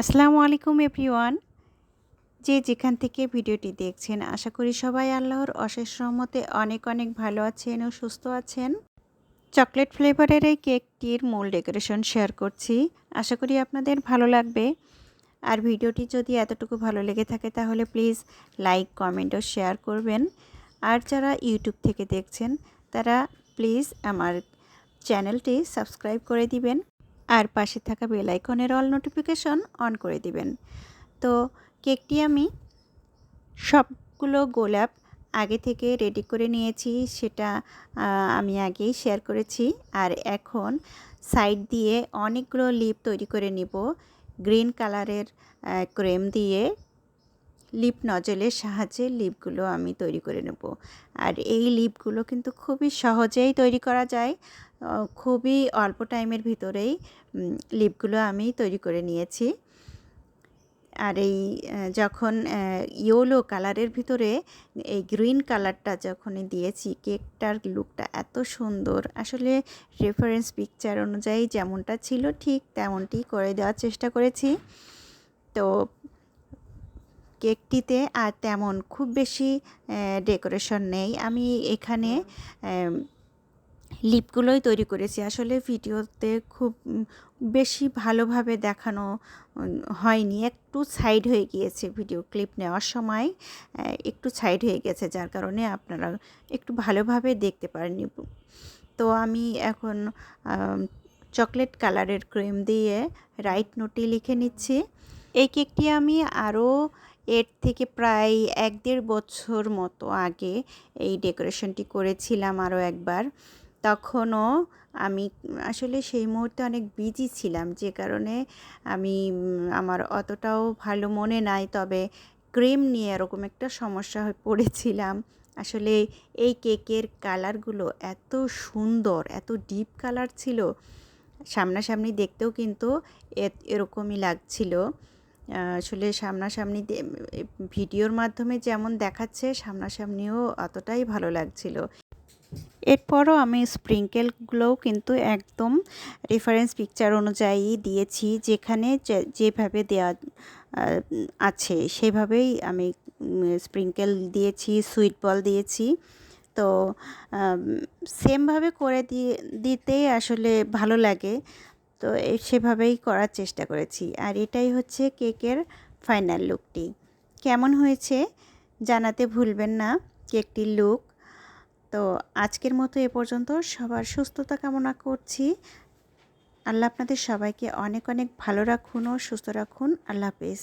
আসসালামু আলাইকুম এভরিওয়ান। যে যেখান থেকে ভিডিওটি দেখছেন, আশা করি সবাই আল্লাহর অশেষ রহমতে অনেক অনেক ভালো আছেন ও সুস্থ আছেন। চকলেট ফ্লেভারের এই কেকটির মূল ডেকোরেশন শেয়ার করছি। আশা করি আপনাদের ভালো লাগবে। আর ভিডিওটি যদি এতটুকু ভালো লেগে থাকে, তাহলে প্লিজ লাইক, কমেন্ট ও শেয়ার করবেন। আর যারা ইউটিউব থেকে দেখছেন, তারা প্লিজ আমার চ্যানেলটি সাবস্ক্রাইব করে দিবেন। আর পাশে থাকা বেল আইকনের অল নোটিফিকেশন অন করে দিবেন। তো কেকটি আমি সবগুলো গোলাপ আগে থেকে রেডি করে নিয়েছি, সেটা আমি আগেই শেয়ার করেছি। আর এখন সাইড দিয়ে অনেকগুলো লিপ তৈরি করে নিব। গ্রিন কালারের ক্রেম দিয়ে। লিপ নজলের সাহায্যে লিপগুলো আমি তৈরি করে নেব। আর এই লিপগুলো কিন্তু খুবই সহজেই তৈরি করা যায়। খুবই অল্প টাইমের ভিতরেই লিপগুলো আমি তৈরি করে নিয়েছি। আর এই যখন ইয়েলো কালারের ভিতরে এই গ্রিন কালারটা যখন দিয়েছি, কেকটার লুকটা এত সুন্দর। আসলে রেফারেন্স পিকচার অনুযায়ী যেমনটা ছিল ঠিক তেমনটি করে দেওয়ার চেষ্টা করেছি। তো কেকটিতে আর তেমন খুব বেশি ডেকোরেশন নেই। আমি এখানে লিপগুলোই তৈরি করেছি। আসলে ভিডিওতে খুব বেশি ভালোভাবে দেখানো হয়নি। একটু সাইড হয়ে গিয়েছে ভিডিও ক্লিপ নেওয়ার সময় একটু সাইড হয়ে গেছে, যার কারণে আপনারা একটু ভালোভাবে দেখতে পারেননি। তো আমি এখন চকলেট কালারের ক্রিম দিয়ে রাইট নোটটি লিখে নিচ্ছি। এই কেকটি আমি আরও এর থেকে প্রায় এক দেড় বছর মতো আগে এই ডেকোরেশনটি করেছিলাম আরও একবার। তখনও আমি আসলে সেই মুহূর্তে অনেক বিজি ছিলাম, যে কারণে আমি, আমার অতটাও ভালো মনে নাই, তবে ক্রিম নিয়ে এরকম একটা সমস্যা হয়ে পড়েছিলাম। আসলে এই কেকের কালারগুলো এত সুন্দর, এত ডিপ কালার ছিল, সামনাসামনি দেখতেও কিন্তু এরকমই লাগছিল। আসলে সামনাসামনি ভিডিওর মাধ্যমে যেমন দেখাচ্ছে, সামনাসামনিও অতটাই ভালো লাগছিল। এরপরও আমি স্প্রিঙ্কেলগুলোও কিন্তু একদম রেফারেন্স পিকচার অনুযায়ী দিয়েছি, যেখানে যেভাবে দেওয়া আছে, সেভাবেই আমি স্প্রিঙ্কেল দিয়েছি সুইট বল দিয়েছি। তো সেমভাবে করে দিয়ে দিতেই আসলে ভালো লাগে। তো সেভাবেই করার চেষ্টা করেছি। আর এটাই হচ্ছে কেকের ফাইনাল লুকটি। কেমন হয়েছে জানাতে ভুলবেন না কেকটির লুক। তো আজকের মতো এ পর্যন্ত সবার সুস্থতা কামনা করছি। আল্লাহ আপনাদের সবাইকে অনেক অনেক ভালো রাখুন ও সুস্থ রাখুন। আল্লাহ হাফেজ।